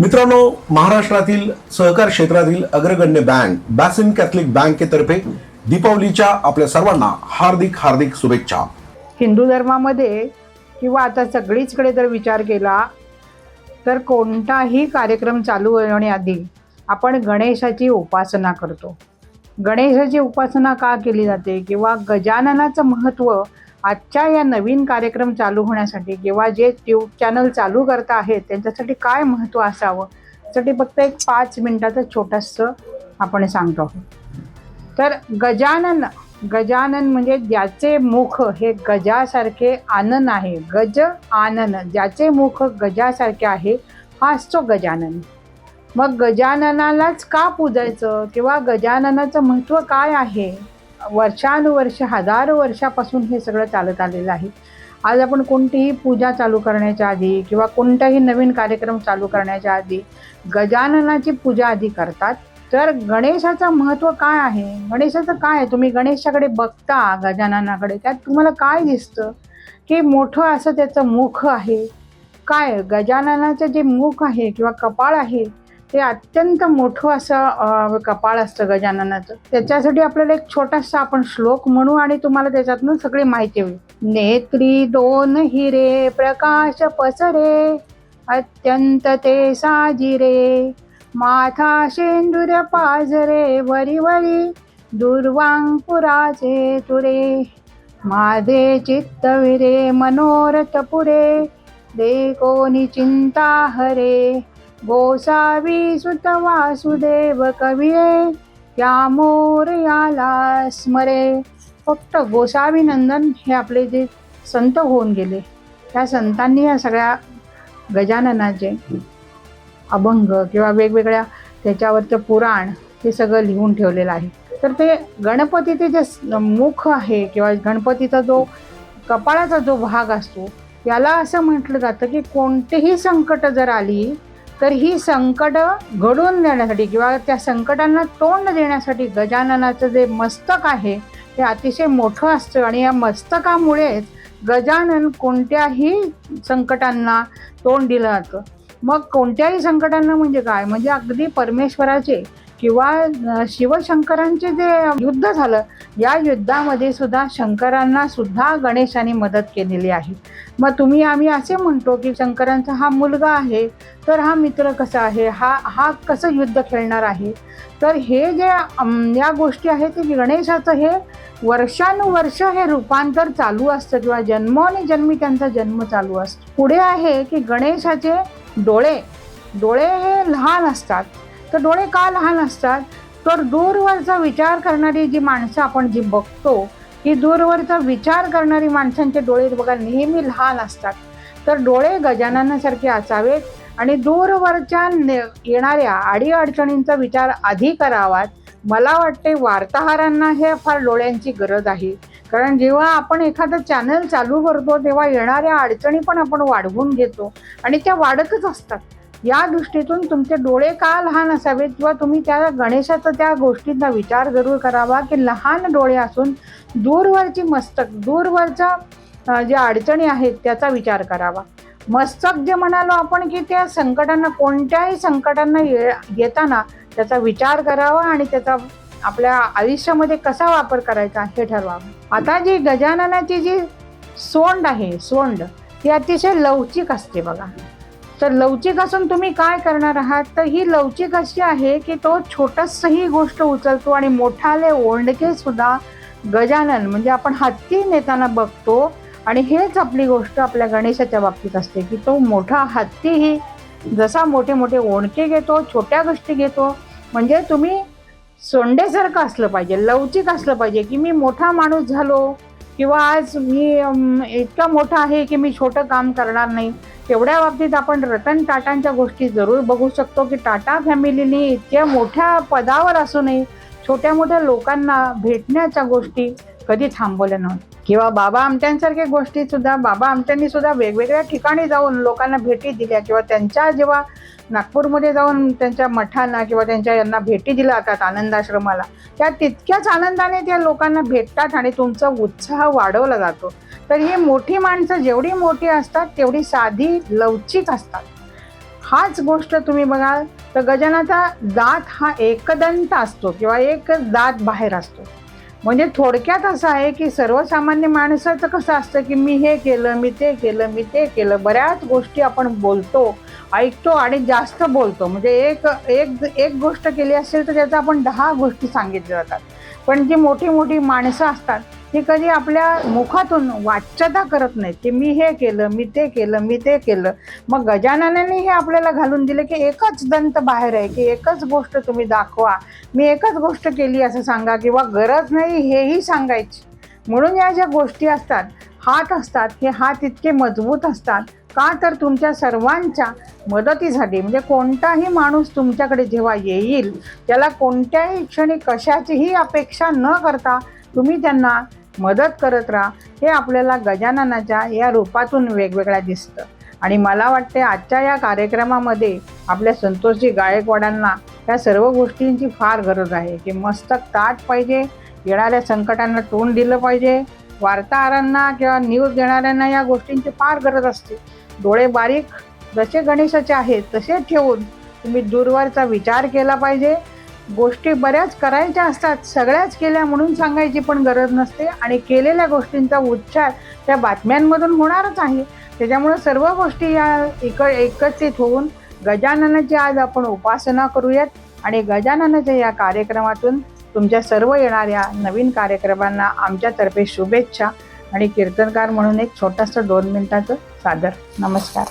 मित्रांनो महाराष्ट्रातील सहकार क्षेत्रातील अग्रगण्य बँक बॅसिन कॅथलिक बँकेतर्फे दीपावलीच्या आपल्या सर्वांना हार्दिक हार्दिक शुभेच्छा. हिंदू धर्मामध्ये किंवा आता सगळीचकडे जर विचार केला तर कोणताही कार्यक्रम चालू होण्याआधी आपण गणेशाची उपासना करतो. गणेशाची उपासना का केली जाते? किंवा गजाननाचं महत्त्व आजच्या या नवीन कार्यक्रम चालू होण्यासाठी किंवा जे ट्यूब चॅनल चालू करता आहेत त्यांच्यासाठी काय महत्त्व असावं? त्यासाठी फक्त एक पाच मिनिटाचं छोटंसं आपण सांगतो. तर गजानन गजानन म्हणजे ज्याचे मुख हे गजासारखे आनन आहे. गज आनन ज्याचे मुख गजासारखे आहे हा असतो गजानन. मग गजाननालाच का पूजायचं? किंवा गजाननाचं महत्त्व काय आहे? वर्षानुवर्ष हजारो वर्षापासून हे सगळं चालत आलेलं आहे. आज आपण कोणतीही पूजा चालू करण्याच्या आधी किंवा कोणताही नवीन कार्यक्रम चालू करण्याच्या आधी गजाननाची पूजा आधी करतात. तर गणेशाचं महत्त्व काय आहे? गणेशाचं काय आहे? तुम्ही गणेशाकडे बघता गजाननाकडे त्यात तुम्हाला काय दिसतं? की मोठं असं त्याचं मुख आहे. काय? गजाननाचं जे मुख आहे किंवा कपाळ आहे ते अत्यंत मोठं असं कपाळ असतं गजाननाचं त्याच्यासाठी आपल्याला एक छोटासा आपण श्लोक म्हणू आणि तुम्हाला त्याच्यातनं सगळी माहिती होईल. नेत्री दोन हिरे प्रकाश पसरे अत्यंत ते साजिरे. माथा शेंदूर पाजरे वरी वरी दुर्वांकुराचे तुरे. माझे चित्तविरे मनोरथ पुरे दे कोणी चिंता हरे. गोसावी सुत वासुदेव कविये त्या मोर याला स्मरे. फक्त गोसावी नंदन हे आपले जे संत होऊन गेले त्या संतांनी या सगळ्या गजाननाचे अभंग किंवा वेगवेगळ्या त्याच्यावरचं पुराण हे सगळं लिहून ठेवलेलं आहे. तर ते गणपतीचे जे मुख आहे किंवा गणपतीचा जो कपाळाचा जो भाग असतो याला असं म्हटलं जातं की कोणतेही संकट जर आली तर ही संकट घडून देण्यासाठी किंवा त्या संकटांना तोंड देण्यासाठी गजाननाचं जे मस्तक आहे ते अतिशय मोठं असतं. आणि या मस्तकामुळेच गजानन कोणत्याही संकटांना तोंड दिलं जातं. मग कोणत्याही संकटांना म्हणजे काय? म्हणजे अगदी परमेश्वराचे किंवा शिवशंकरांचे जे युद्ध झालं या युद्धामध्ये सुद्धा शंकरांना सुद्धा गणेशाने मदत केलेली आहे. मग तुम्ही आम्ही असे म्हणतो की शंकरांचा हा मुलगा आहे तर हा मित्र कसा आहे? हा हा कसं युद्ध खेळणार आहे? तर हे जे या गोष्टी आहेत ते गणेशाचं हे वर्षानुवर्ष हे रूपांतर चालू असतं किंवा जन्मोनी त्यांचा जन्म चालू असतो. पुढे आहे की गणेशाचे डोळे डोळे हे लहान असतात. तर डोळे का लहान असतात? तर दूरवरचा विचार करणारी जी माणसं आपण जी बघतो ही दूरवरचा विचार करणारी माणसांचे डोळे बघा नेहमी लहान असतात. तर डोळे गजाननासारखे असावेत आणि दूरवरच्या ने- येणाऱ्या अडीअडचणींचा विचार आधी करावात. मला वाटते वार्ताहरांना हे फार डोळ्यांची गरज आहे. कारण जेव्हा आपण एखादं चॅनल चालू करतो तेव्हा येणाऱ्या अडचणी पण आपण वाढवून घेतो आणि त्या वाढतच असतात. या दृष्टीतून तुमचे डोळे का लहान असावेत किंवा तुम्ही त्या गणेशाचा त्या गोष्टींचा विचार जरूर करावा की लहान डोळे असून दूरवरची मस्तक दूरवरच्या ज्या अडचणी आहेत त्याचा विचार करावा. मस्तक जे म्हणालो आपण की त्या संकटांना कोणत्याही संकटांना ये येताना त्याचा विचार करावा आणि त्याचा आपल्या आयुष्यामध्ये कसा वापर करायचा हे ठरवावं. आता जी गजाननाची जी सोंड आहे सोंड ती अतिशय लवचिक असते बघा. तर लवचिक असून तुम्ही काय करणार आहात? तर ही लवचिक अशी आहे की तो छोटसही गोष्ट उचलतो आणि मोठाले ओंडके सुद्धा गजानन म्हणजे आपण हत्ती नेताना बघतो आणि हेच आपली गोष्ट आपल्या गणेशाच्या बाबतीत असते की तो मोठा हत्तीही जसा मोठे मोठे ओंडके घेतो छोट्या गोष्टी घेतो म्हणजे तुम्ही सोंडेसारखं असलं पाहिजे लवचिक असलं पाहिजे की मी मोठा माणूस झालो किंवा आज मी इतका मोठा आहे की मी छोटं काम करणार नाही तेवढ्या बाबतीत आपण रतन टाटांच्या गोष्टी जरूर बघू शकतो की टाटा फॅमिलीने इतक्या मोठ्या पदावर असूनही छोट्या मोठ्या लोकांना भेटण्याच्या गोष्टी कधी थांबवल्या नव्हत्या. किंवा बाबा आमट्यांसारख्या गोष्टी सुद्धा बाबा आमट्यांनी सुद्धा वेगवेगळ्या ठिकाणी जाऊन लोकांना भेटी दिल्या किंवा त्यांच्या जेव्हा नागपूरमध्ये जाऊन त्यांच्या मठांना किंवा त्यांच्या यांना भेटी दिल्या जातात आनंदाश्रमाला त्या तितक्याच आनंदाने त्या लोकांना भेटतात आणि तुमचा उत्साह वाढवला जातो. तर ही मोठी माणसं जेवढी मोठी असतात तेवढी साधी लवचिक असतात. हाच गोष्ट तुम्ही बघाल तर गजानाचा दात हा एकदंत असतो किंवा एकच दात बाहेर असतो. म्हणजे थोडक्यात असं आहे की सर्वसामान्य माणसाचं कसं असतं की मी हे केलं मी ते केलं मी ते केलं बऱ्याच गोष्टी आपण बोलतो ऐकतो आणि जास्त बोलतो. म्हणजे एक एक एक गोष्ट केली असेल तर त्याचं आपण दहा गोष्टी सांगितल्या जातात. पण जी मोठी मोठी माणसं असतात ती कधी आपल्या मुखातून वाच्यता करत नाहीत की मी हे केलं मी ते केलं मी ते केलं. मग गजाननाने हे आपल्याला घालून दिले की एकच दंत बाहेर आहे की एकच गोष्ट तुम्ही दाखवा. मी एकच गोष्ट केली असं सांगा किंवा गरज नाही हेही सांगायची. म्हणून या ज्या गोष्टी असतात हात असतात हे हात इतके मजबूत असतात. का तर तुमच्या सर्वांच्या मदतीसाठी म्हणजे कोणताही माणूस तुमच्याकडे जेव्हा येईल त्याला कोणत्याही क्षणी कशाचीही अपेक्षा न करता तुम्ही त्यांना मदत करत राहा हे आपल्याला गजाननाच्या या रूपातून वेगवेगळ्या दिसतं. आणि मला वाटते आजच्या या कार्यक्रमामध्ये आपल्या संतोषजी गायकवाडांना या सर्व गोष्टींची फार गरज आहे की मस्तक ताट पाहिजे येणाऱ्या संकटांना तोंड दिलं पाहिजे वार्ताहरांना किंवा न्यूज देणाऱ्यांना या गोष्टींची फार गरज असते. डोळे बारीक जसे गणेशाचे आहेत तसे ठेवून तुम्ही दूरवरचा विचार केला पाहिजे गोष्टी बऱ्याच करायच्या असतात सगळ्याच केल्या म्हणून सांगायची पण गरज नसते आणि केलेल्या गोष्टींचा उच्चार त्या बातम्यांमधून होणारच आहे. त्याच्यामुळं सर्व गोष्टी या एक एकत्रित होऊन गजाननाची आज आपण उपासना करूयात आणि गजाननाच्या या कार्यक्रमातून तुमच्या सर्व येणाऱ्या नवीन कार्यक्रमांना आमच्यातर्फे शुभेच्छा आणि कीर्तनकार म्हणून एक छोटंसं दोन मिनिटाचं सादर. नमस्कार.